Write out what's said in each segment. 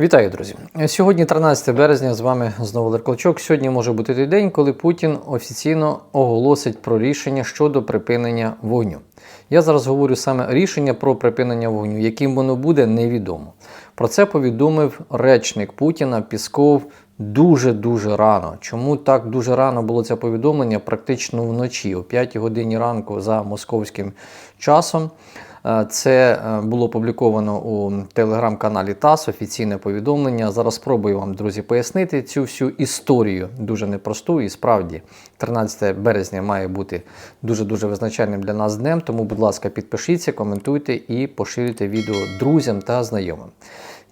Вітаю, друзі! Сьогодні 13 березня. З вами знову Леркалчок. Сьогодні може бути той день, коли Путін офіційно оголосить про рішення щодо припинення вогню. Я зараз говорю саме рішення про припинення вогню, яким воно буде, невідомо. Про це повідомив речник Путіна Пісков дуже дуже рано. Чому так дуже рано було це повідомлення? Практично вночі, о 5 годині ранку за московським часом. Е, Це е, було опубліковано у телеграм-каналі ТАСС, офіційне повідомлення. Зараз спробую вам, друзі, пояснити цю всю історію дуже непросту. І справді, 13 березня має бути дуже-дуже визначальним для нас днем. Тому, будь ласка, підпишіться, коментуйте і поширюйте відео друзям та знайомим.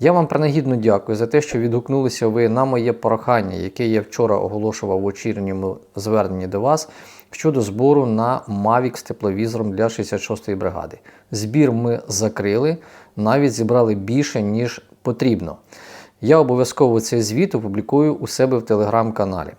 Я вам принагідно дякую за те, що відгукнулися ви на моє прохання, яке я вчора оголошував в вечірньому зверненні до вас щодо збору на Mavic з тепловізором для 66-ї бригади. Збір ми закрили, навіть зібрали більше, ніж потрібно. Я обов'язково цей звіт опублікую у себе в телеграм-каналі.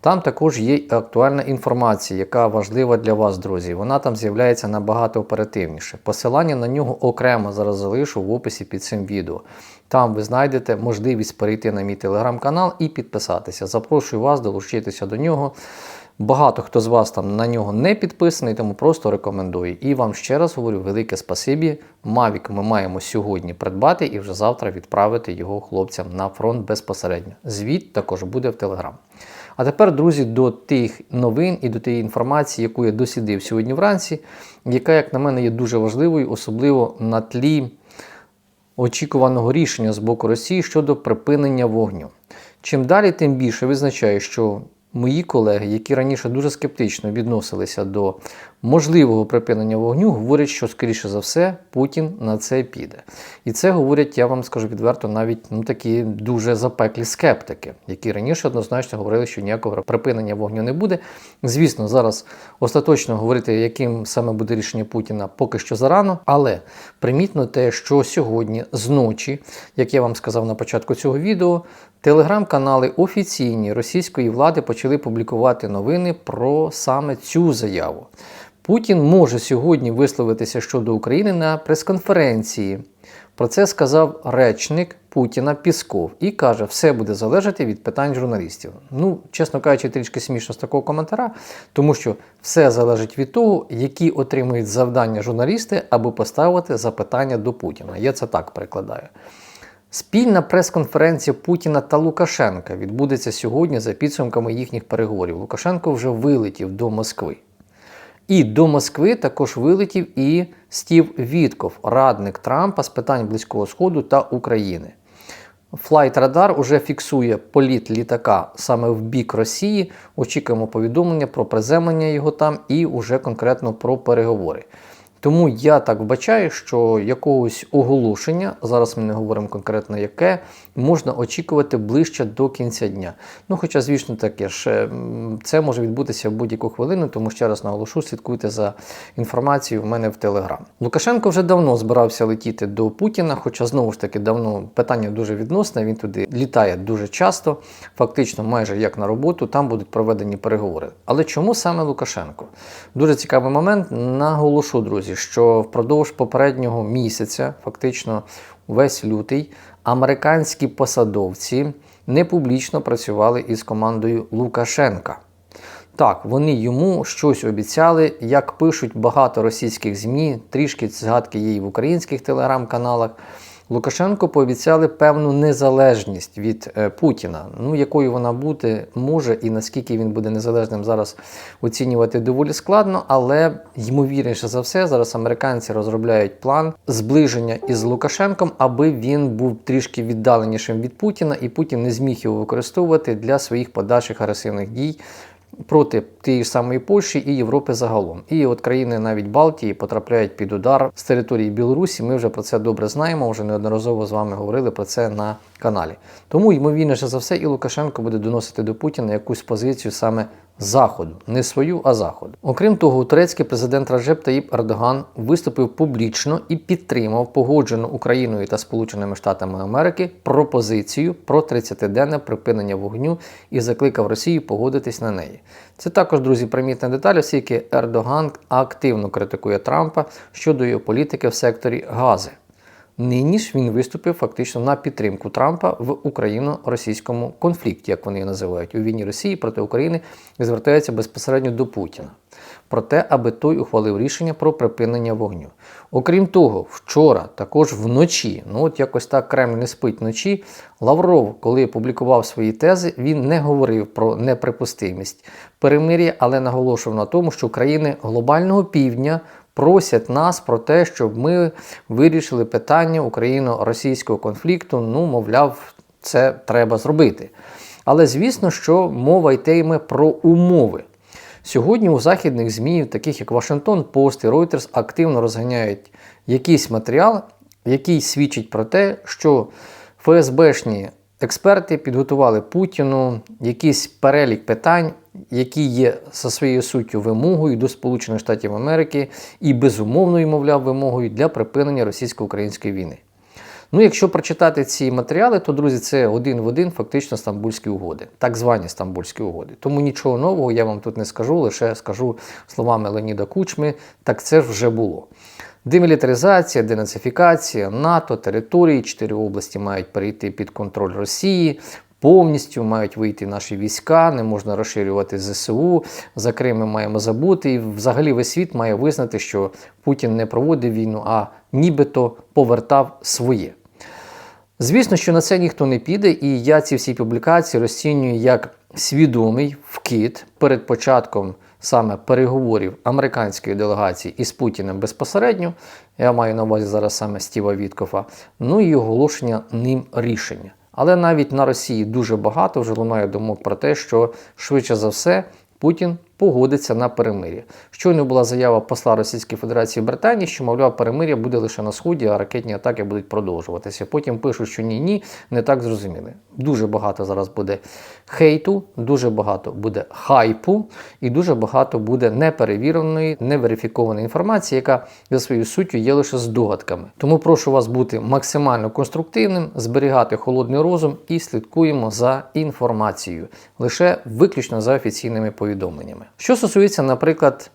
Там також є актуальна інформація, яка важлива для вас, друзі. Вона там з'являється набагато оперативніше. Посилання на нього окремо зараз залишу в описі під цим відео. Там ви знайдете можливість перейти на мій телеграм-канал і підписатися. Запрошую вас долучитися до нього. Багато хто з вас там на нього не підписаний, тому просто рекомендую. І вам ще раз говорю велике спасибі. Mavic ми маємо сьогодні придбати і вже завтра відправити його хлопцям на фронт безпосередньо. Звіт також буде в Телеграм. А тепер, друзі, до тих новин і до тієї інформації, яку я дослідив сьогодні вранці, яка, як на мене, є дуже важливою, особливо на тлі очікуваного рішення з боку Росії щодо припинення вогню. Чим далі, тим більше визначає, що мої колеги, які раніше дуже скептично відносилися до можливого припинення вогню, говорять, що, скоріше за все, Путін на це піде. І це говорять, я вам скажу відверто, навіть ну, такі дуже запеклі скептики, які раніше однозначно говорили, що ніякого припинення вогню не буде. Звісно, зараз остаточно говорити, яким саме буде рішення Путіна, поки що зарано, але примітно те, що сьогодні зночі, як я вам сказав на початку цього відео, телеграм-канали офіційні російської влади почали публікувати новини про саме цю заяву. Путін може сьогодні висловитися щодо України на прес-конференції. Про це сказав речник Путіна Пісков і каже, все буде залежати від питань журналістів. Ну, чесно кажучи, трішки смішно з такого коментаря, тому що все залежить від того, які отримують завдання журналісти, аби поставити запитання до Путіна. Я це так перекладаю. Спільна прес-конференція Путіна та Лукашенка відбудеться сьогодні за підсумками їхніх переговорів. Лукашенко вже вилетів до Москви. І до Москви також вилетів і Стів Вітков, радник Трампа з питань Близького Сходу та України. Флайт Радар уже фіксує політ літака саме в бік Росії. Очікуємо повідомлення про приземлення його там і уже конкретно про переговори. Тому я так вбачаю, що якогось оголошення, зараз ми не говоримо конкретно яке, можна очікувати ближче до кінця дня. Ну, хоча, звісно, таке ж це може відбутися в будь-яку хвилину, тому ще раз наголошу, слідкуйте за інформацією в мене в Телеграм. Лукашенко вже давно збирався летіти до Путіна, хоча знову ж таки давно питання дуже відносне. Він туди літає дуже часто, фактично майже як на роботу, там будуть проведені переговори. Але чому саме Лукашенко? Дуже цікавий момент. Наголошу, друзі що впродовж попереднього місяця, фактично весь лютий, американські посадовці не публічно працювали із командою Лукашенка. Так, вони йому щось обіцяли, як пишуть багато російських ЗМІ, трішки згадки є і в українських телеграм-каналах. Лукашенко пообіцяли певну незалежність від е, Путіна. Ну, якою вона бути може і наскільки він буде незалежним зараз оцінювати доволі складно, але ймовірніше за все, зараз американці розробляють план зближення із Лукашенком, аби він був трішки віддаленішим від Путіна, і Путін не зміг його використовувати для своїх подальших агресивних дій проти тієї самої Польщі і Європи загалом. І от країни навіть Балтії потрапляють під удар з території Білорусі. Ми вже про це добре знаємо. Вже неодноразово з вами говорили про це на каналі. Тому, ймовірніше за все, і Лукашенко буде доносити до Путіна якусь позицію саме Заходу, не свою, а заходу. Окрім того, турецький президент Раджеп Таїп Ердоган виступив публічно і підтримав погоджену Україною та Сполученими Штатами Америки пропозицію про 30-денне припинення вогню і закликав Росію погодитись на неї. Це також, друзі, примітна деталь, оскільки Ердоган активно критикує Трампа щодо його політики в секторі Гази. Нині ж він виступив фактично на підтримку Трампа в україно-російському конфлікті, як вони його називають, у війні Росії проти України і звертається безпосередньо до Путіна про те, аби той ухвалив рішення про припинення вогню. Окрім того, вчора, також вночі, ну от якось так Кремль не спить вночі. Лавров, коли публікував свої тези, він не говорив про неприпустимість перемир'я, але наголошував на тому, що країни глобального півдня просять нас про те, щоб ми вирішили питання україно-російського конфлікту. Ну, мовляв, це треба зробити. Але звісно, що мова йтиме про умови. Сьогодні у західних ЗМІ, таких як Вашингтон Пост і Reuters, активно розганяють якийсь матеріал, який свідчить про те, що ФСБшні експерти підготували Путіну якийсь перелік питань, які є за своєю суттю вимогою до Сполучених Штатів Америки і безумовною, мовляв, вимогою для припинення російсько-української війни. Ну, якщо прочитати ці матеріали, то, друзі, це один в один фактично стамбульські угоди, так звані стамбульські угоди. Тому нічого нового я вам тут не скажу, лише скажу словами Леоніда Кучми, так це ж вже було. Демілітаризація, денацифікація, НАТО, території, чотири області мають перейти під контроль Росії. Повністю мають вийти наші війська, не можна розширювати ЗСУ. За Крим ми маємо забути. І взагалі весь світ має визнати, що Путін не проводив війну, а нібито повертав своє. Звісно, що на це ніхто не піде, і я ці всі публікації розцінюю як свідомий вкид перед початком саме переговорів американської делегації із Путіним безпосередньо. Я маю на увазі зараз саме Стіва Віткофа, ну і оголошення ним рішення. Але навіть на Росії дуже багато вже лунає думок про те, що швидше за все Путін погодиться на перемир'я. Щойно була заява посла Російської Федерації в Британії, що, мовляв, перемир'я буде лише на сході, а ракетні атаки будуть продовжуватися. Потім пишуть, що ні, ні, не так зрозуміли. Дуже багато зараз буде хейту, дуже багато буде хайпу, і дуже багато буде неперевіреної, неверифікованої інформації, яка за своєю суттю є лише здогадками. Тому прошу вас бути максимально конструктивним, зберігати холодний розум і слідкуємо за інформацією, лише виключно за офіційними повідомленнями. Що стосується, наприклад,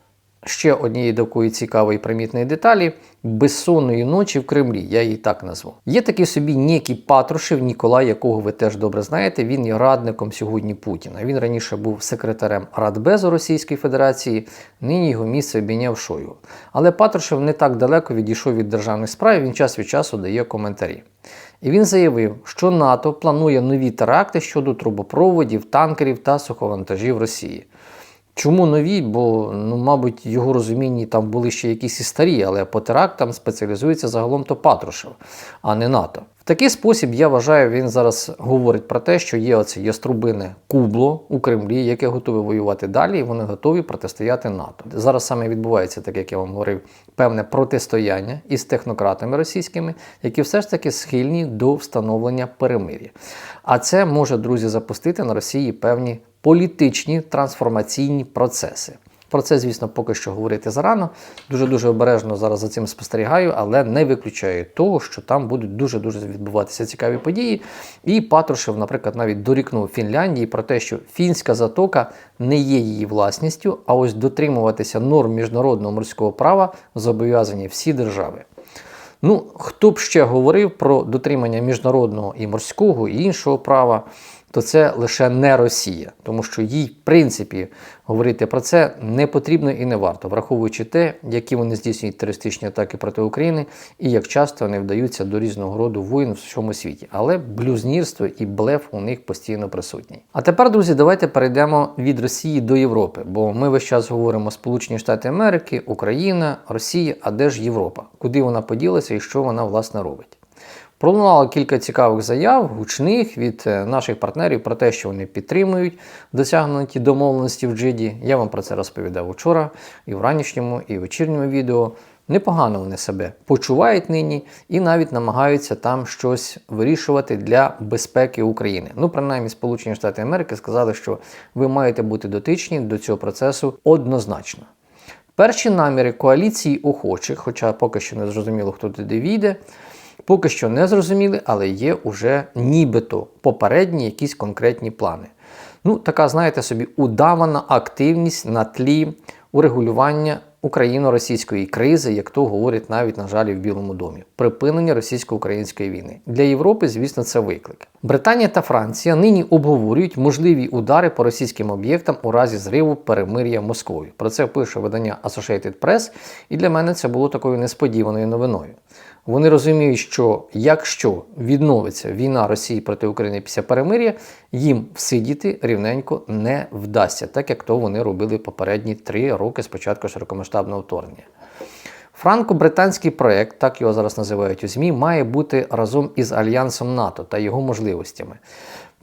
ще однієї такої цікавої примітної деталі безсонної ночі в Кремлі, я її так назву. Є такий собі Нікій Патрушев Ніколай, якого ви теж добре знаєте. Він є радником сьогодні Путіна. Він раніше був секретарем Радбезу Російської Федерації, нині його місце обійняв Шойгу. Але Патрушев не так далеко відійшов від державних справ, він час від часу дає коментарі. І він заявив, що НАТО планує нові теракти щодо трубопроводів, танкерів та суховантажів Росії. Чому нові? Бо, ну, мабуть, його розумінні там були ще якісь і старі, але по терактам спеціалізується загалом то Патрушев, а не НАТО. В такий спосіб, я вважаю, він зараз говорить про те, що є оце яструбине кубло у Кремлі, яке готове воювати далі, і вони готові протистояти НАТО. Зараз саме відбувається, так як я вам говорив, певне протистояння із технократами російськими, які все ж таки схильні до встановлення перемир'я. А це може, друзі, запустити на Росії певні політичні трансформаційні процеси. Про це, звісно, поки що говорити зарано. Дуже-дуже обережно зараз за цим спостерігаю, але не виключаю того, що там будуть дуже-дуже відбуватися цікаві події. І Патрушев, наприклад, навіть дорікнув Фінляндії про те, що фінська затока не є її власністю, а ось дотримуватися норм міжнародного морського права зобов'язані всі держави. Ну, хто б ще говорив про дотримання міжнародного і морського, і іншого права, то це лише не Росія, тому що їй, в принципі, говорити про це не потрібно і не варто, враховуючи те, які вони здійснюють терористичні атаки проти України і як часто вони вдаються до різного роду воїн в всьому світі. Але блюзнірство і блеф у них постійно присутній. А тепер, друзі, давайте перейдемо від Росії до Європи, бо ми весь час говоримо Сполучені Штати Америки, Україна, Росія, а де ж Європа? Куди вона поділася і що вона власне робить? Пролунало кілька цікавих заяв, гучних від е, наших партнерів про те, що вони підтримують досягнуті домовленості в Джиді. Я вам про це розповідав вчора, і в ранішньому, і в вечірньому відео. Непогано вони себе почувають нині і навіть намагаються там щось вирішувати для безпеки України. Ну, принаймні, Сполучені Штати Америки сказали, що ви маєте бути дотичні до цього процесу однозначно. Перші наміри коаліції охочих, хоча поки що не зрозуміло, хто туди війде. Поки що не зрозуміли, але є уже нібито попередні якісь конкретні плани. Ну, така, знаєте собі, удавана активність на тлі урегулювання україно-російської кризи, як то говорять навіть на жаль в Білому домі, припинення російсько-української війни для Європи, звісно, це виклик. Британія та Франція нині обговорюють можливі удари по російським об'єктам у разі зриву перемир'я Москвою. Про це пише видання Associated Press, і для мене це було такою несподіваною новиною. Вони розуміють, що якщо відновиться війна Росії проти України після перемир'я, їм всидіти рівненько не вдасться, так як то вони робили попередні три роки з початку широкомасштабного вторгнення. Франко-британський проект, так його зараз називають у ЗМІ, має бути разом із Альянсом НАТО та його можливостями.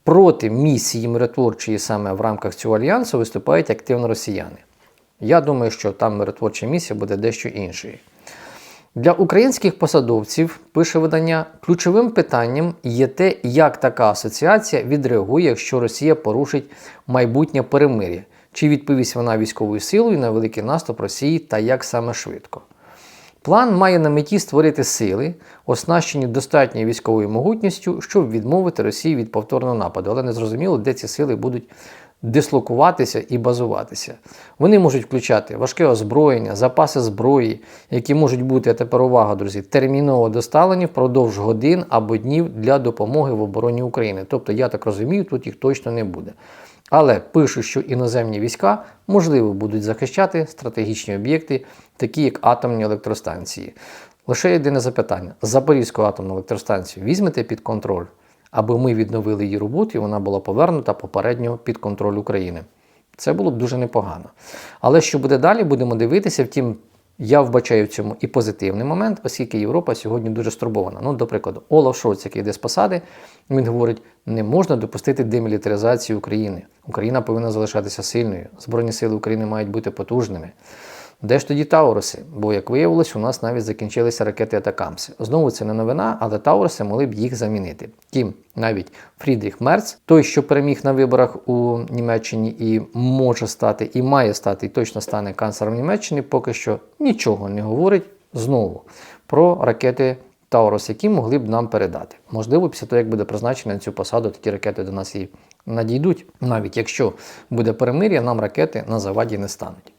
Проти місії миротворчої саме в рамках цього альянсу виступають активно росіяни. Я думаю, що там миротворча місія буде дещо іншою. Для українських посадовців, пише видання, ключовим питанням є те, як така асоціація відреагує, якщо Росія порушить майбутнє перемир'я, чи відповість вона військовою силою на великий наступ Росії та як саме швидко. План має на меті створити сили, оснащені достатньою військовою могутністю, щоб відмовити Росії від повторного нападу, але не зрозуміло, де ці сили будуть дислокуватися і базуватися. Вони можуть включати важке озброєння, запаси зброї, які можуть бути а тепер увага, друзі, терміново доставлені впродовж годин або днів для допомоги в обороні України. Тобто, я так розумію, тут їх точно не буде. Але пишуть, що іноземні війська можливо будуть захищати стратегічні об'єкти, такі як атомні електростанції. Лише єдине запитання: Запорізьку атомну електростанцію візьмете під контроль, аби ми відновили її роботу і вона була повернута попередньо під контроль України. Це було б дуже непогано. Але що буде далі, будемо дивитися. Втім, я вбачаю в цьому і позитивний момент, оскільки Європа сьогодні дуже стурбована. Ну, до прикладу, Олаф Шольц, який йде з посади, він говорить: не можна допустити демілітаризацію України. Україна повинна залишатися сильною. Збройні сили України мають бути потужними. Де ж тоді Тауруси? Бо, як виявилось, у нас навіть закінчилися ракети Атакамси. Знову це не новина, але Тауруси могли б їх замінити. Тім, навіть Фрідріх Мерц, той, що переміг на виборах у Німеччині і може стати, і має стати, і точно стане канцлером Німеччини, поки що нічого не говорить знову про ракети Таурус, які могли б нам передати. Можливо, після того, як буде призначено на цю посаду, такі ракети до нас і надійдуть. Навіть якщо буде перемир'я, нам ракети на заваді не стануть.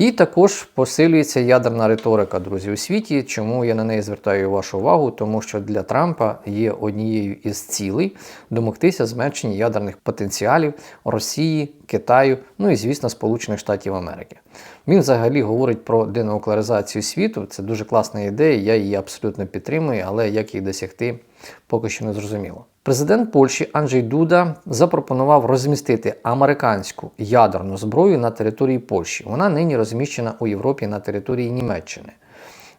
І також посилюється ядерна риторика, друзі, у світі. Чому я на неї звертаю вашу увагу? Тому що для Трампа є однією із цілей домогтися зменшення ядерних потенціалів Росії, Китаю, ну і звісно, Сполучених Штатів Америки. Він взагалі говорить про денуклеаризацію світу. Це дуже класна ідея, я її абсолютно підтримую, але як її досягти, поки що не зрозуміло. Президент Польщі Анджей Дуда запропонував розмістити американську ядерну зброю на території Польщі. Вона нині розміщена у Європі на території Німеччини.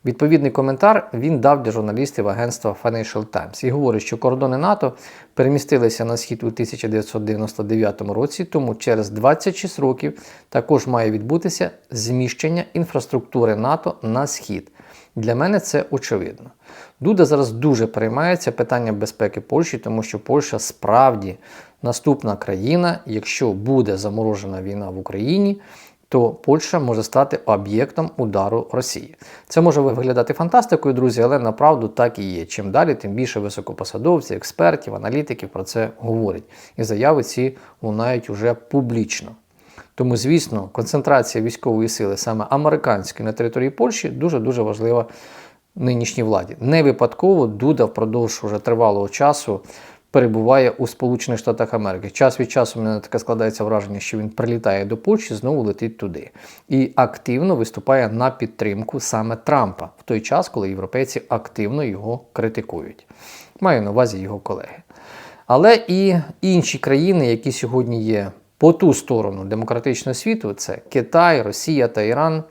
Відповідний коментар він дав для журналістів агентства Financial Times і говорить, що кордони НАТО перемістилися на схід у 1999 році, тому через 26 років також має відбутися зміщення інфраструктури НАТО на схід. Для мене це очевидно. Дуда зараз дуже переймається питанням безпеки Польщі, тому що Польща справді наступна країна, якщо буде заморожена війна в Україні, то Польща може стати об'єктом удару Росії. Це може виглядати фантастикою, друзі, але направду так і є. Чим далі, тим більше високопосадовців, експертів, аналітиків про це говорять. І заяви ці лунають уже публічно. Тому, звісно, концентрація військової сили саме американської на території Польщі дуже-дуже важлива нинішній владі. Не випадково Дуда впродовж уже тривалого часу перебуває у Сполучених Штатах Америки. Час від часу мене таке складається враження, що він прилітає до Польщі, знову летить туди. І активно виступає на підтримку саме Трампа в той час, коли європейці активно його критикують. Маю на увазі його колеги. Але і інші країни, які сьогодні є по ту сторону демократичного світу, це Китай, Росія та Іран,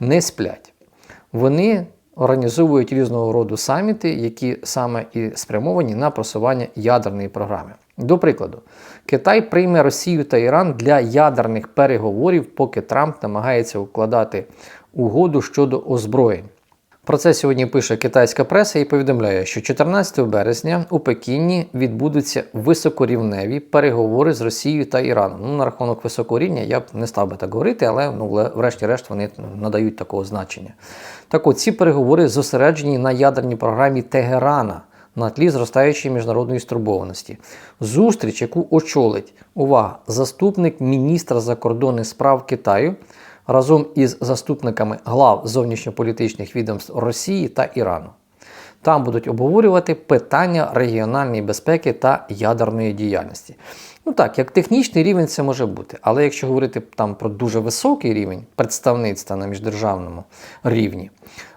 не сплять. Вони організовують різного роду саміти, які саме і спрямовані на просування ядерної програми. До прикладу, Китай прийме Росію та Іран для ядерних переговорів, поки Трамп намагається укладати угоду щодо озброєнь. Про це сьогодні пише китайська преса і повідомляє, що 14 березня у Пекіні відбудуться високорівневі переговори з Росією та Іраном. Ну, на рахунок високого рівня я б не став би так говорити, але ну, врешті-решт вони надають такого значення. Так от ці переговори зосереджені на ядерній програмі Тегерана на тлі зростаючої міжнародної стурбованості. Зустріч, яку очолить увага, заступник міністра закордонних справ Китаю разом із заступниками глав зовнішньополітичних відомств Росії та Ірану. Там будуть обговорювати питання регіональної безпеки та ядерної діяльності. Ну так, як технічний рівень це може бути, але якщо говорити там про дуже високий рівень представництва на міждержавному рівні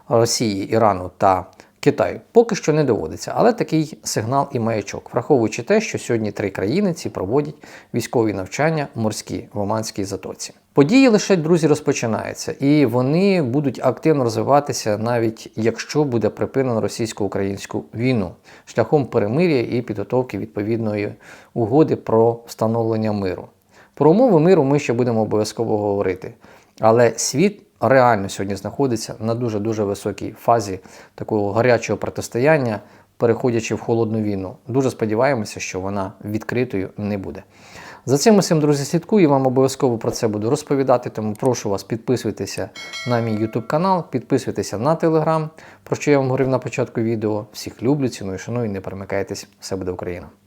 Росії, Ірану та Китаю, поки що не доводиться. Але такий сигнал і маячок, враховуючи те, що сьогодні три країни ці проводять військові навчання морські в Оманській затоці. Події лише друзі розпочинаються, і вони будуть активно розвиватися, навіть якщо буде припинено російсько-українську війну шляхом перемир'я і підготовки відповідної угоди про встановлення миру. Про умови миру ми ще будемо обов'язково говорити. Але світ реально сьогодні знаходиться на дуже дуже високій фазі такого гарячого протистояння, переходячи в холодну війну. Дуже сподіваємося, що вона відкритою не буде. За цим усім, друзі, слідкую, вам обов'язково про це буду розповідати, тому прошу вас підписуйтеся на мій YouTube канал, підписуйтеся на Telegram, про що я вам говорив на початку відео. Всіх люблю, ціную, шаную, не перемикайтесь, все буде Україна!